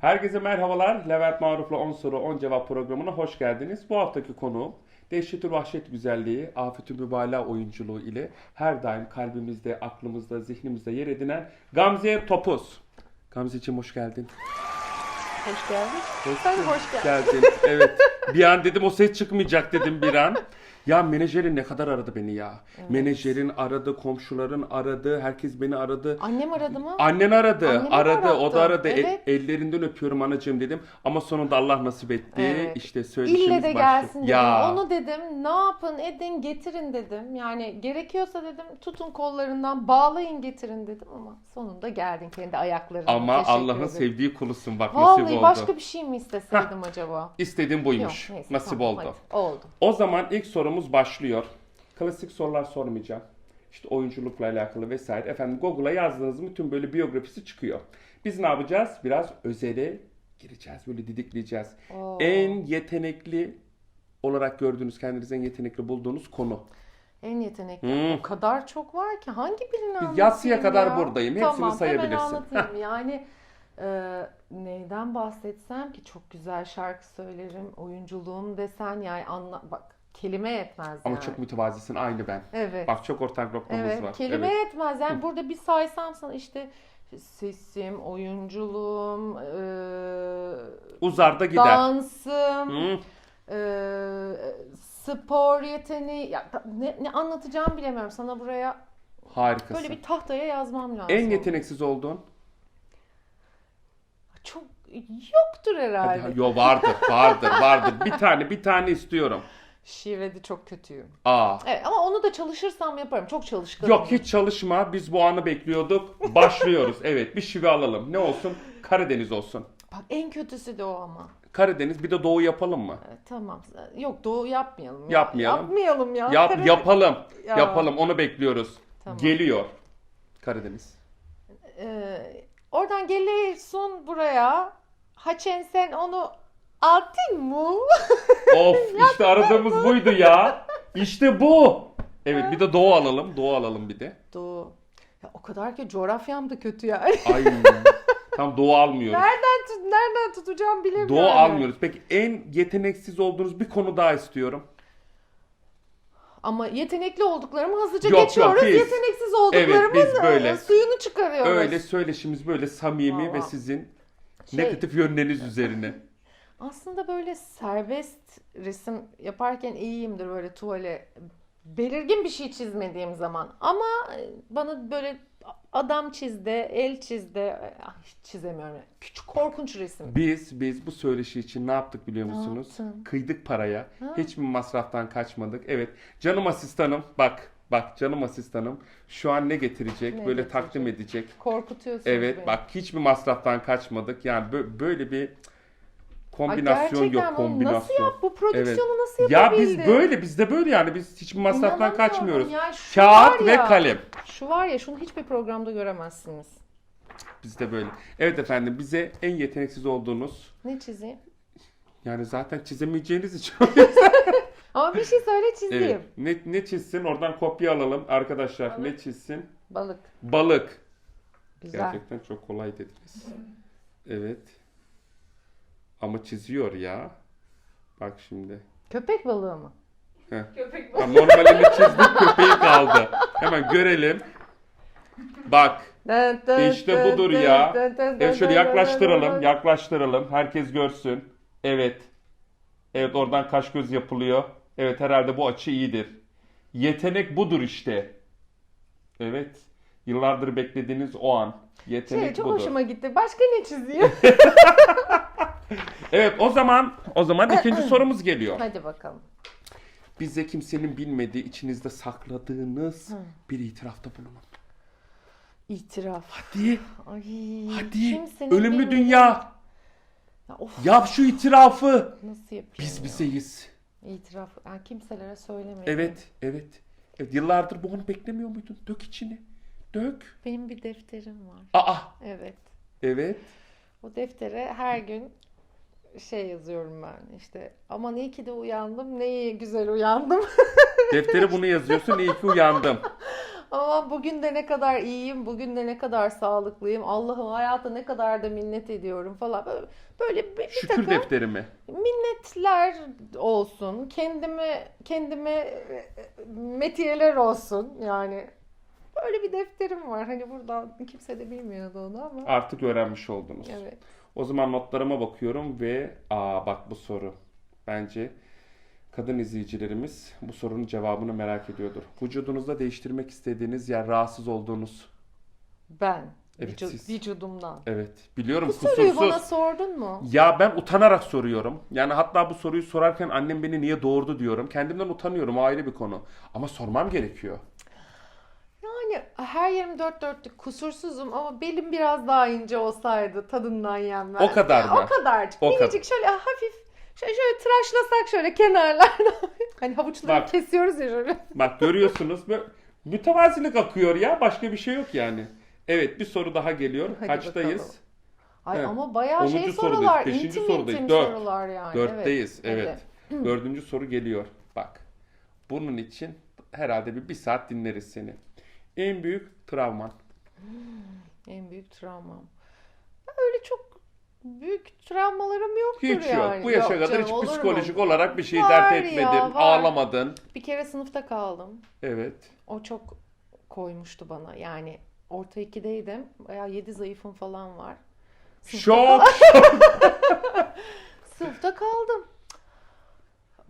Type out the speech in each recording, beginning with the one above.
Herkese merhabalar. Levent Maruf'la 10 soru 10 cevap programına hoş geldiniz. Bu haftaki konu Dehşetül Vahşet güzelliği, afetü mübalağa oyunculuğu ile her daim kalbimizde, aklımızda, zihnimizde yer edinen Gamze Topuz. Gamzeciğim hoş geldin. Hoş geldin. Hoş Sen hoş geldin. geldin. Evet. Bir an dedim o ses çıkmayacak dedim bir an. Ya menajerin ne kadar aradı beni ya. Menajerin aradı, komşuların aradı, herkes beni aradı. Annem aradı mı? Annen aradı, Annemi aradı, o da aradı. E- Evet. ellerinden öpüyorum anacığım dedim. Ama sonunda Allah nasip etti. Evet. İşte söyleşimiz İlle de başladı. gelsin dedim. Ya. Onu dedim. Ne yapın edin getirin dedim. Yani gerekiyorsa dedim tutun kollarından bağlayın getirin dedim ama sonunda geldin kendi ayaklarına. Ama Allah'ın sevdiği kulusun bak nasip Vallahi oldu. başka bir şey mi isteseydim acaba? İstediğim buymuş. Yok neyse. nasip tamam, oldu. hadi. Oldu. O zaman ilk sorumuz başlıyor. Klasik sorular sormayacağım. İşte oyunculukla alakalı vesaire. Efendim Google'a yazdığınız mı tüm böyle biyografisi çıkıyor. Biz ne yapacağız? Biraz özele gireceğiz. Böyle didikleyeceğiz. Oo. En yetenekli olarak gördüğünüz, kendiniz en yetenekli bulduğunuz konu. En yetenekli. Hmm. O kadar çok var ki hangi birini anlatayım yatsıya kadar ya? buradayım. Hepsini tamam, sayabilirsin. Hemen anlatayım. yani e, neyden bahsetsem ki çok güzel şarkı söylerim. Oyunculuğum desen yani anla bak kelime yetmez Ama yani. çok mütevazisin aynı ben. Evet. Bak çok ortak noktamız evet. var. Kelime Evet. yetmez. Yani burada bir saysam sana işte sesim, oyunculuğum, e, Uzar da gider. dansım, Hı. e, spor yeteneği ya, ne, ne anlatacağımı bilemiyorum. Sana buraya Harikasın. Böyle bir tahtaya yazmam lazım. En yeteneksiz olduğun? Çok yoktur herhalde. Hadi, yo vardır, vardır, vardır. Bir tane, bir tane istiyorum. Şivede çok kötüyüm. Aa. Evet ama onu da çalışırsam yaparım. Çok çalışkanım. Yok hiç çalışma. Biz bu anı bekliyorduk. Başlıyoruz. Evet bir şive alalım. Ne olsun? Karadeniz olsun. Bak en kötüsü de o ama. Karadeniz bir de doğu yapalım mı? Evet, tamam. Yok doğu yapmayalım. ya. Yapmayalım. Yapmayalım ya. Yap, Karadeniz- yapalım. Ya. Yapalım. Onu bekliyoruz. Tamam. Geliyor. Karadeniz. Ee, oradan geliyorsun buraya. Haçen sen onu altın mı? Of işte aradığımız buydu ya. İşte bu. Evet bir de doğu alalım. Doğu alalım bir de. Doğu. Ya o kadar ki coğrafyam da kötü yani. Ay. Tam doğu almıyoruz. nereden tut nereden tutacağım bilemiyorum. Doğu almıyoruz. Peki en yeteneksiz olduğunuz bir konu daha istiyorum. Ama yetenekli olduklarımı hızlıca Yok, yok, geçiyoruz. biz- Yeteneksiz olduklarımın Evet, biz böyle. e, suyunu çıkarıyoruz. Öyle söyleşimiz böyle samimi ve Vallahi. sizin Şey- negatif yönleriniz üzerine. Aslında böyle serbest resim yaparken iyiyimdir böyle tuvale. Belirgin bir şey çizmediğim zaman. Ama e, bana böyle adam çizdi, el çizdi. e, ah, Hiç çizemiyorum. Küçük korkunç resim. Biz biz bu söyleşi için ne yaptık biliyor Ne musunuz? yaptın? Kıydık paraya. Ha. Hiçbir masraftan kaçmadık. Evet. Canım asistanım bak bak canım asistanım şu an ne getirecek? Ne böyle getirecek? takdim edecek. Korkutuyorsunuz Evet beni. bak hiçbir masraftan kaçmadık. Yani bö- böyle bir kombinasyon gerçekten yok kombinasyon. Nasıl yap? Bu prodüksiyonu nasıl Ya yapabildin? biz böyle biz de böyle yani biz hiçbir masraftan kaçmıyoruz. ya, Kağıt var ve ya. kalem. Şu var ya şunu hiçbir programda göremezsiniz. Biz de böyle. Evet efendim bize en yeteneksiz olduğunuz Ne çizeyim? yani zaten çizemeyeceğiniz için. Ama bir şey söyle çizeyim. evet. Ne, ne çizsin oradan kopya alalım arkadaşlar. Ne çizsin? Balık. Balık. Güzel. Gerçekten çok kolay dediniz. Evet. Ama çiziyor ya. Bak şimdi. Köpek balığı mı? Heh. Ha, normalini çizdik köpeği kaldı. Hemen görelim. Bak. İşte budur ya. Evet şöyle yaklaştıralım. Yaklaştıralım. Herkes görsün. Evet. Evet oradan kaş göz yapılıyor. Evet herhalde bu açı iyidir. Yetenek budur işte. Evet. Yıllardır beklediğiniz o an. Yetenek Şey, çok budur. hoşuma gitti. Başka ne çizeyim? Evet o zaman o zaman ikinci sorumuz geliyor. Hadi bakalım. Bize kimsenin bilmediği içinizde sakladığınız bir itirafta bulunun. İtiraf. Hadi. Ay, Hadi. kimsenin Ölümlü bilmediği- dünya. Ya, of, Yap şu itirafı. nasıl yapayım Biz ya? bizeyiz. İtiraf. Yani kimselere söylemeyin. Evet, evet. Evet, yıllardır bu onu beklemiyor muydun? Dök içini. Dök. Benim bir defterim var. Aa, Evet. evet. O deftere her gün şey yazıyorum ben işte aman iyi ki de uyandım ne iyi güzel uyandım. Deftere bunu yazıyorsun. İyi ki uyandım. Ama bugün de ne kadar iyiyim, bugün de ne kadar sağlıklıyım, Allah'ım hayata ne kadar da minnet ediyorum falan. Böyle, böyle bir, Şükür takım defterimi. minnetler olsun, kendime kendime e, metiyeler olsun yani. Böyle bir defterim var. Hani buradan kimse de bilmiyordu onu ama. Artık öğrenmiş oldunuz. Evet. O zaman notlarıma bakıyorum ve aa bak bu soru. Bence kadın izleyicilerimiz bu sorunun cevabını merak ediyordur. Vücudunuzda değiştirmek istediğiniz ya rahatsız olduğunuz. Ben. Evet, vücu- siz. Vücudumdan. Evet biliyorum Bu soruyu kusursuz. bana sordun mu? Ya ben utanarak soruyorum. Yani hatta bu soruyu sorarken annem beni niye doğurdu diyorum. Kendimden utanıyorum o ayrı bir konu. Ama sormam gerekiyor. Yani her yerim dört dörtlük kusursuzum ama belim biraz daha ince olsaydı tadından yenmez. O kadar mı? O kadarcık. O Minicik şöyle hafif şöyle, şöyle tıraşlasak şöyle kenarlardan. hani havuçları Bak. kesiyoruz ya şöyle. Bak görüyorsunuz böyle mütevazilik akıyor ya. Başka bir şey yok yani. Evet bir soru daha geliyor. Hadi Kaçtayız? bakalım. Ay Evet. ama bayağı şey sorudayız, sorular. beşinci intim sorudayız. intim Dört. sorular yani. Dörtteyiz. Evet. Evet. Dördüncü soru geliyor. Bak. Bunun için herhalde bir, bir saat dinleriz seni. En büyük travman. En büyük travmam. Öyle çok büyük travmalarım yoktur Hiç yani. yok. Bu yaşa Yok kadar canım, hiç olur mu? psikolojik olarak bir şey Var dert ya, etmedin. var. Ağlamadın. Bir kere sınıfta kaldım. Evet. O çok koymuştu bana. Yani orta ikideydim. Bayağı yedi zayıfım falan var. Şok. Sınıfta kaldım.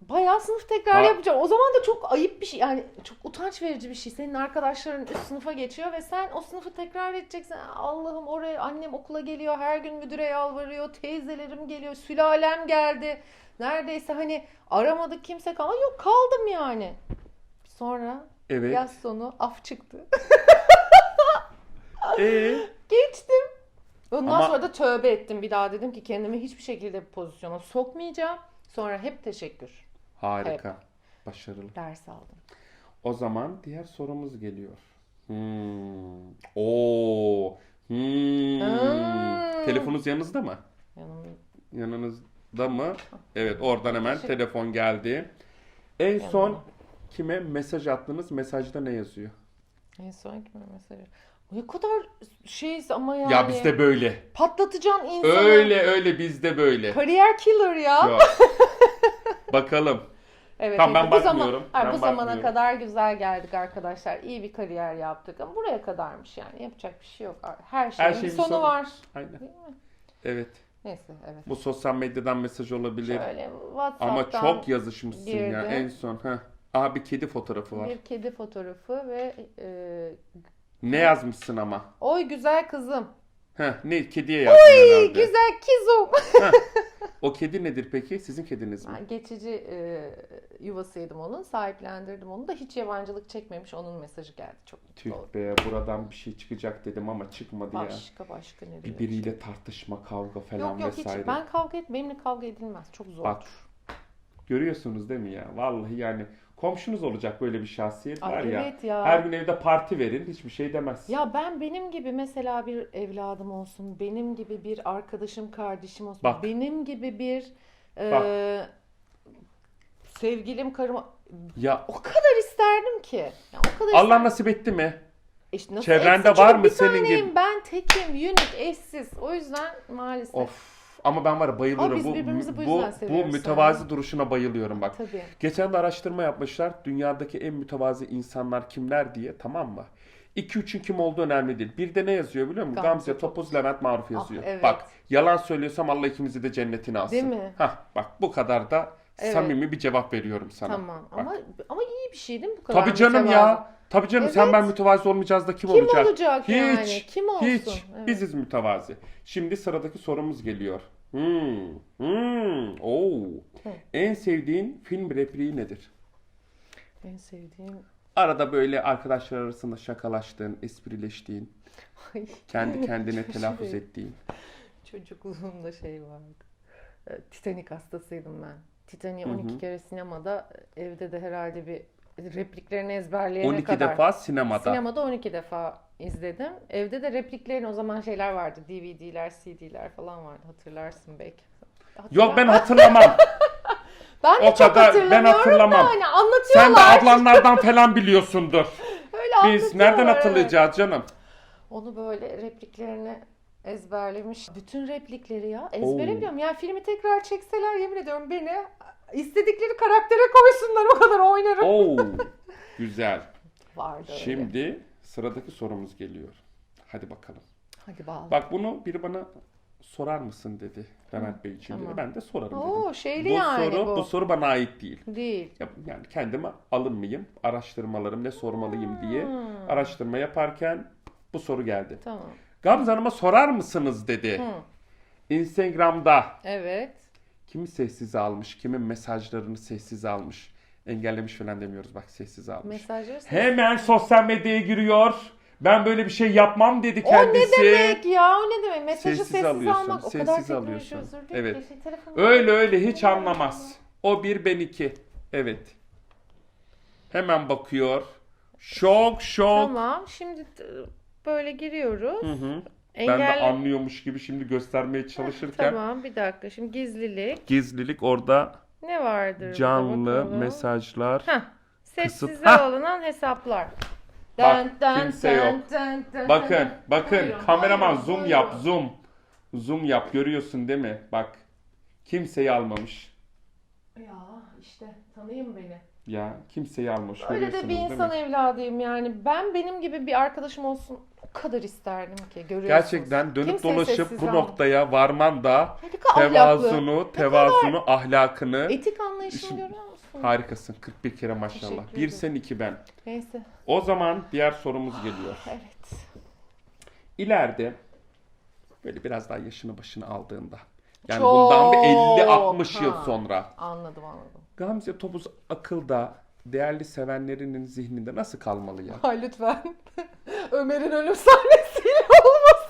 Bayağı sınıf tekrar yapacağım. O zaman da çok ayıp bir şey. Yani çok utanç verici bir şey. Senin arkadaşların üst sınıfa geçiyor ve sen o sınıfı tekrar edeceksin. Allah'ım oraya annem okula geliyor. Her gün müdüre yalvarıyor. Teyzelerim geliyor. Sülalem geldi. Neredeyse hani aramadık kimse kalmadı. Yok kaldım yani. Sonra Evet. yaz sonu af çıktı. Ee, Geçtim. Ondan Ama- sonra da tövbe ettim. Bir daha dedim ki kendimi hiçbir şekilde bu pozisyona sokmayacağım. Sonra hep teşekkür. Harika. Başarılı. Ders aldım. O zaman diğer sorumuz geliyor. Hmm. Oo. Hmm. Hmm. Telefonunuz yanınızda mı? Yanım Yanınızda mı? Evet, oradan hemen telefon geldi. En son Yanıma. kime mesaj attınız? Mesajda ne yazıyor? en son kime mesajı? Ne kadar şeyiz ama yani. Ya bizde böyle. Patlatacaksın insanı. Öyle öyle bizde böyle. Kariyer killer ya. Yok. Bakalım. Evet. Tamam, ben bu zaman- bakmıyorum. hayır, Ben bu zamana bakmıyorum. kadar güzel geldik arkadaşlar. İyi bir kariyer yaptık ama buraya kadarmış yani. Yapacak bir şey yok. Her şeyin, Her şeyin bir sonu sonu- var. Aynen. Değil mi? Evet. Neyse evet. Bu sosyal medyadan mesaj olabilir. Şöyle WhatsApp'tan Ama çok yazışmışsın ya girdim. en son. Heh. Aha bir kedi fotoğrafı var. bir kedi fotoğrafı ve e, Ne yazmışsın ama? oy güzel kızım. Heh, ne kediye yazdın herhalde. Güzel kizum. O kedi nedir peki? Sizin kediniz mi? Ben geçici e, yuvasıydım onun. Sahiplendirdim onu da hiç yabancılık çekmemiş. Onun mesajı geldi. Çok mutlu Tüh oldum. be buradan bir şey çıkacak dedim ama çıkmadı ya. Başka başka nereye? Birbiriyle tartışma, kavga falan Yok yok hiç. vesaire. Ben kavga et. Benimle kavga edilmez. Çok zor. Bak görüyorsunuz değil mi ya? Vallahi yani komşunuz olacak böyle bir şahsiyet Ay, var ya. evet ya. Her gün evde parti verin hiçbir şey demez. Ya ben benim gibi mesela bir evladım olsun, benim gibi bir arkadaşım, kardeşim olsun, Bak. benim gibi bir e, sevgilim, karım Ya o kadar isterdim ki. Ya o kadar Allah isterdim. nasip etti mi? İşte nasıl Çevrende etsin? var Çünkü mı bir senin taneyim, gibi? Ben tekim, unik, eşsiz. O yüzden maalesef. Of. Ama ben var ya bayılıyorum. Ama biz bu, birbirimizi bu bu, yüzden bu seviyoruz mütevazi duruşuna bayılıyorum bak. Tabii. Geçen de araştırma yapmışlar. Dünyadaki en mütevazi insanlar kimler diye tamam mı? 2-3'ün kim olduğu önemli değil. Bir de ne yazıyor biliyor musun? Gamze, Gamze, Topuz, Levent Maruf yazıyor. Ah, evet. Bak yalan söylüyorsam Allah ikimizi de cennetine alsın. Değil mi? Hah bak bu kadar da Evet. samimi bir cevap veriyorum sana. Tamam. Bak. Ama ama iyi bir şey değil mi bu kadar Tabii canım mütevazı? ya. Tabii canım sen Evet. ben mütevazi olmayacağız da kim, Kim olacak? olacak Hiç. yani? Kim olsun? Hiç. Evet. Biziz mütevazi. Şimdi sıradaki sorumuz geliyor. Hmm. Hmm. Oo. Hı. En sevdiğin film repliği nedir? En sevdiğim Arada böyle arkadaşlar arasında şakalaştığın, esprileştiğin, Ay, kendi kendine Çok telaffuz şey. ettiğin. Çocukluğumda şey vardı. Ee, Titanic hastasıydım ben. Titanic'i Hı hı. 12 kere sinemada, evde de herhalde bir repliklerini ezberleyene 12 kadar. defa sinemada. Sinemada 12 defa izledim. Evde de repliklerin o zaman şeyler vardı. DVD'ler, CD'ler falan vardı. Hatırlarsın belki. Yok ben Hatırlamam. ben de o çok kadar- ben hatırlamıyorum hatırlamam. da hani Sen de anlatıyorlar. ablanlardan falan biliyorsundur. Öyle Biz nereden anlatıyorlar, evet. hatırlayacağız canım? Onu böyle repliklerini ezberlemiş. Bütün replikleri ya ezbere biliyorum. Yani filmi tekrar çekseler yemin ediyorum beni istedikleri karaktere koysunlar o kadar oynarım. Oo, güzel. Vardı öyle. Şimdi sıradaki sorumuz geliyor. Hadi bakalım. Hadi bağlı. Bak bunu biri bana sorar mısın dedi Levent Bey için tamam. dedi. Ben de sorarım Oo dedim. şeyli Bu yani soru bu. bu soru bana ait değil. Değil. Ya- Yani kendime alınmayayım, araştırmalarım ne sormalıyım diye Hmm. araştırma yaparken bu soru geldi. Tamam. Gamze Hanım'a sorar mısınız dedi. Hı. Instagram'da Evet. Kimi sessize almış, kimin mesajlarını sessize almış. Engellemiş falan demiyoruz bak sessize almış. Mesajları Hemen sosyal medyaya giriyor. Ben böyle bir şey yapmam dedi O kendisi. ne demek ya? O ne demek? Mesajı Sessiz sessiz, alıyorsun, almak o sessiz kadar teknoloji alıyorsun. özür. Evet. Telefonu- Öyle öyle hiç anlamaz. O bir ben iki. Evet. Hemen bakıyor. Şok şok. Tamam. Şimdi böyle giriyoruz. Hı hı. Ben de anlıyormuş gibi şimdi göstermeye çalışırken Tamam bir dakika. Şimdi gizlilik. gizlilik orada Ne vardır? canlı bakalım? mesajlar. Heh. Sessize Kısıt- alınan hesaplar. Bak, kimse yok. dın, dın, Bakın bakın Buyurun, kameraman buyurun, zoom buyurun. yap zoom. Zoom yap görüyorsun değil mi? Bak kimseyi almamış. Ya işte tanıyın beni. Ya kimseyi almış. Öyle de bir insan evladıyım yani. Ben benim gibi bir arkadaşım olsun kadar isterdim ki görüyorsunuz. Gerçekten dönüp Kimseyi dolaşıp bu noktaya varman da tevazunu, tevazunu, ahlakını Etik anlayışını görüyor musun? harikasın. 41 kere maşallah. Bir sen iki ben. Neyse. O zaman diğer sorumuz geliyor. Evet. İleride böyle biraz daha yaşını başını aldığında yani Çok. bundan bir 50-60 yıl sonra Anladım anladım. Gamze Topuz akılda değerli sevenlerinin zihninde nasıl kalmalı ya? Ay lütfen. Ömer'in ölüm sahnesiyle olmasın.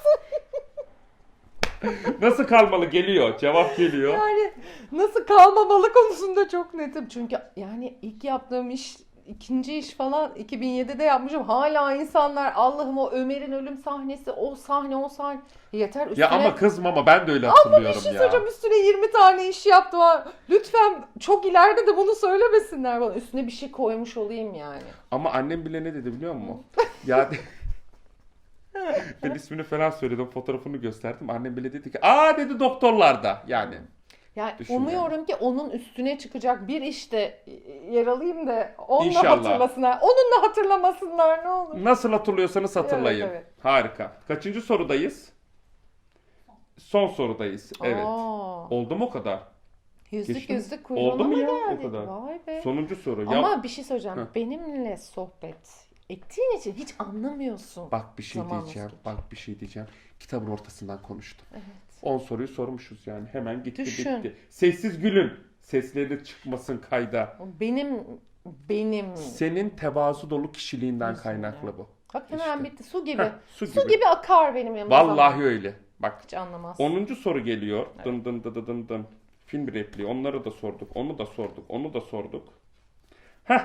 Nasıl kalmalı geliyor. Cevap geliyor. Yani nasıl kalmamalı konusunda çok netim. Çünkü yani ilk yaptığım iş ikinci iş falan 2007'de yapmışım. Hala insanlar Allah'ım o Ömer'in ölüm sahnesi o sahne o sahne. Yeter üstüne. Ya ama kızma ama ben de öyle Ama bir hatırlıyorum şey ya. söyleyeceğim üstüne 20 tane iş yaptım. ha. Lütfen çok ileride de bunu söylemesinler bana. Üstüne bir şey koymuş olayım yani. Ama annem bile ne dedi biliyor musun? ya ben ismini falan söyledim, fotoğrafını gösterdim. Annem bile dedi ki, aa dedi doktorlarda yani. Yani Düşün umuyorum ki onun üstüne çıkacak bir işte yer alayım da onunla İnşallah. hatırlasınlar. Onunla hatırlamasınlar ne olur. Nasıl hatırlıyorsanız hatırlayın. Evet, evet. Harika. Kaçıncı sorudayız? Son sorudayız. Evet. Aa, Oldu mu o kadar? yüzlük Geçti mi? yüzlük kuyruğuna Oldu mu ya geldik? o kadar? Vay be. Sonuncu soru. Ya Ama bir şey söyleyeceğim. Heh. Benimle sohbet ettiğin için hiç anlamıyorsun. bak bir şey Zaman diyeceğim. nasıl Bak bir şey diyeceğim. Kitabın ortasından konuştum. Evet. 10 soruyu sormuşuz yani. Hemen gitti Düşün. bitti. Sessiz gülün. Sesleri çıkmasın kayda. Benim benim Senin tevazu dolu kişiliğinden kaynaklı bu. bak hemen İşte. bitti. Su gibi. Heh, su Su gibi. gibi akar benim yanımda. Vallahi öyle. Bak hiç anlamaz. 10. soru geliyor. Dın dın dın dın dın dın. Film repliği. Onları da sorduk. Onu da sorduk. Onu da sorduk. Heh.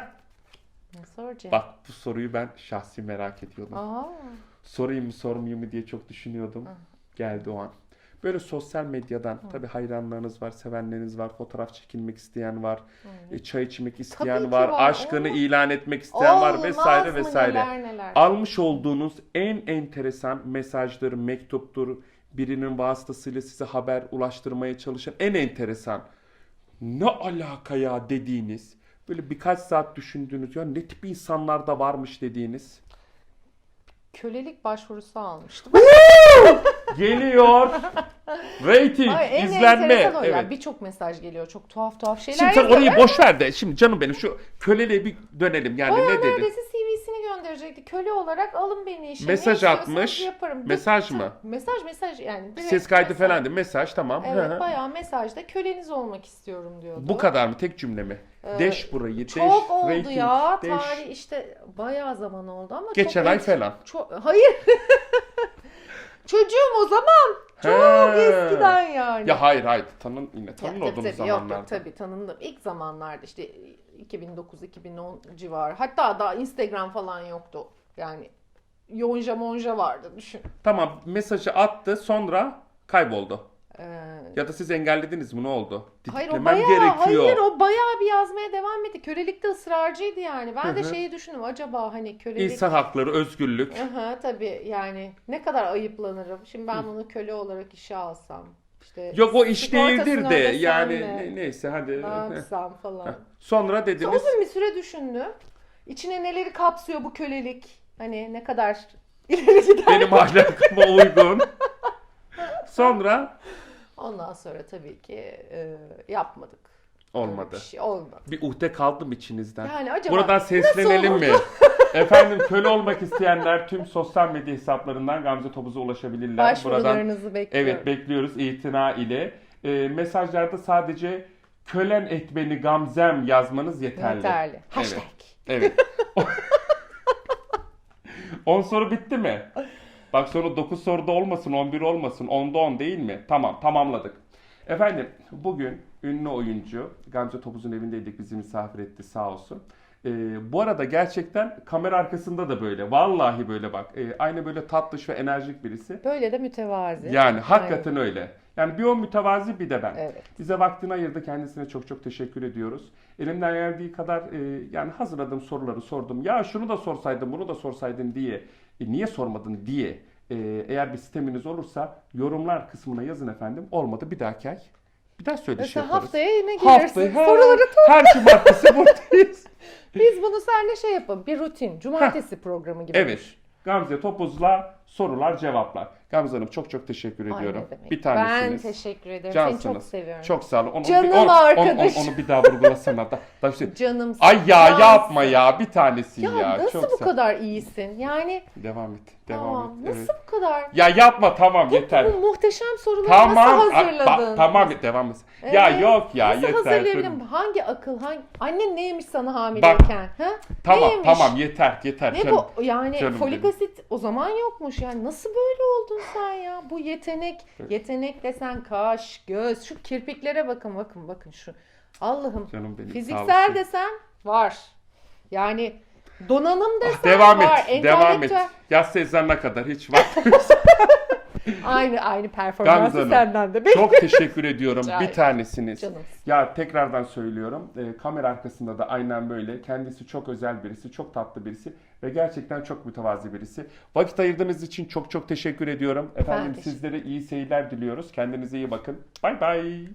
Ne soracağım? Bak bu soruyu ben şahsi merak ediyordum. Aa, Sorayım mı sormayayım mı diye çok düşünüyordum. Geldi o an. Böyle sosyal medyadan tabii hayranlarınız var, sevenleriniz var, fotoğraf çekilmek isteyen var, e, çay içmek isteyen var, var. aşkını Olmaz- ilan etmek isteyen var olmaz vesaire mı vesaire. Neler neler. Almış olduğunuz en enteresan mesajdır, mektuptur, birinin vasıtasıyla size haber ulaştırmaya çalışan en enteresan ne alaka ya dediğiniz böyle birkaç saat düşündüğünüz ya ne tip insanlar da varmış dediğiniz Kölelik başvurusu almıştım. Geliyor rating Ay, en izlenme enteresan o ya. evet. Birçok mesaj geliyor. Çok tuhaf tuhaf şeyler Şimdi sen yazıyor. orayı boş ver de şimdi canım benim şu köleliğe bir dönelim yani Bayağı ne dedi? neredeyse CV'sini gönderecekti. Köle olarak alın beni işe. Mesaj istiyorsanız atmış. Yaparım. Mesaj mı? Mesaj mesaj yani. direkt Ses kaydı mesaj. falan değil mesaj tamam. Hı Evet hı. bayağı mesajda köleniz olmak istiyorum diyordu. Bu kadar mı? Tek cümle mi? Ee, Deş burayı. Çok deş, oldu rating, ya. deş. Tarih işte bayağı zaman oldu ama Geçen çok ay falan. Çok, hayır. Çocuğum o zaman. Çok Ha. eskiden yani. Ya hayır hayır tanın yine Ya tanın tabii, olduğumuz tabii, yok, zamanlarda. yok, tabii tanındım. İlk zamanlarda işte 2009-2010 civarı. Hatta daha Instagram falan yoktu. Yani Yonja Monja vardı düşün. Tamam mesajı attı sonra kayboldu. Ee, Ya da siz engellediniz mi? Ne oldu? Hayır o bayağı, gerekiyor. hayır o bayağı bir yazmaya devam etti. Kölelikte ısrarcıydı yani. Ben Hı de şeyi düşündüm. Acaba hani kölelik... İnsan hakları, özgürlük. Aha tabii yani ne kadar ayıplanırım. Şimdi ben bunu köle olarak işe alsam. işte Yok o iş değildir de yani ne- neyse hadi. Ne yapsam falan. Sonra dediniz Uzun bir süre düşündü. İçine neleri kapsıyor bu kölelik? Hani ne kadar ileri gider? benim ahlakıma uygun. Sonra Ondan sonra tabii ki e, yapmadık. Öyle olmadı. Bir şey olmadı. Bir uhde kaldım içinizden. Yani acaba Buradan seslenelim mi? Efendim köle olmak isteyenler tüm sosyal medya hesaplarından Gamze Topuz'a ulaşabilirler. Buradan Başvurularınızı bekliyorum. evet bekliyoruz itina ile. Ee, mesajlarda sadece kölen et beni Gamzem yazmanız yeterli. Yeterli. Hashtag. Evet. 10 soru bitti mi? Bak sonra 9 soruda olmasın, 11 olmasın, 10'da 10 değil mi? Tamam, tamamladık. Efendim, bugün ünlü oyuncu Gamze Topuz'un evindeydik, bizi misafir etti sağ olsun. Ee, bu arada gerçekten kamera arkasında da böyle. Vallahi böyle bak. Ee, aynı böyle tatlış ve enerjik birisi. Böyle de mütevazi. Yani hakikaten öyle. Yani bir o mütevazi bir de ben. Evet. Bize vaktini ayırdı. Kendisine çok çok teşekkür ediyoruz. Elimden geldiği kadar e, yani hazırladığım soruları sordum. Ya şunu da sorsaydın, bunu da sorsaydın diye. E, niye sormadın diye. E, eğer bir sisteminiz olursa yorumlar kısmına yazın efendim. Olmadı bir dahaki ay. Bir daha söyleşi Mesela yaparız. haftaya yine gelirsin. Haftaya her, Soruları her cumartesi buradayız. Biz bunu seninle şey yapalım. Bir rutin. Cumartesi programı gibi. Evet. Gamze Topuz'la sorular cevaplar. Gamze Hanım çok çok teşekkür Ay, ediyorum. ne demek. Bir tanesiniz. Ben teşekkür ederim. Seni çok seviyorum. Çok sağ olun. Onu, Canım onu, onu- arkadaşım. Onu, onu bir daha vurgulasana. Da, da işte- Canım. Ay ya yapma ya bir tanesin Ya, ya. nasıl çok bu sağ- kadar iyisin? Yani Devam et. Devam tamam. et. Nasıl Evet. bu kadar? Ya yapma tamam yeter. Bu muhteşem soruları Tamam. nasıl a- hazırladın? tamam devam et. Ya Evet, yok ya nasıl yeter. hazırlayabilirim? Hangi akıl? Hangi... Annen neymiş sana hamileyken? ha? Tamam Neymiş? tamam yeter yeter. Ne canım. bu? Yani canım folik benim. asit o zaman yokmuş. Yani nasıl böyle oldun sen ya? Bu yetenek, yetenek desen kaş, göz, şu kirpiklere bakın bakın bakın şu. Allah'ım. Canım benim. Fiziksel desen var. Yani donanım desen Ah, devam var. et. Devam et. Yaz Sezar'ına kadar hiç vaktim Aynı aynı performansı Gamze senden de. Çok teşekkür ediyorum. Bir tanesiniz. Canım. Ya tekrardan söylüyorum. e, kamera arkasında da aynen böyle. Kendisi çok özel birisi, çok tatlı birisi ve gerçekten çok mütevazi birisi. Vakit ayırdığınız için çok çok teşekkür ediyorum. Efendim teşekkür- sizlere iyi seyirler diliyoruz. Kendinize iyi bakın. Bay bay.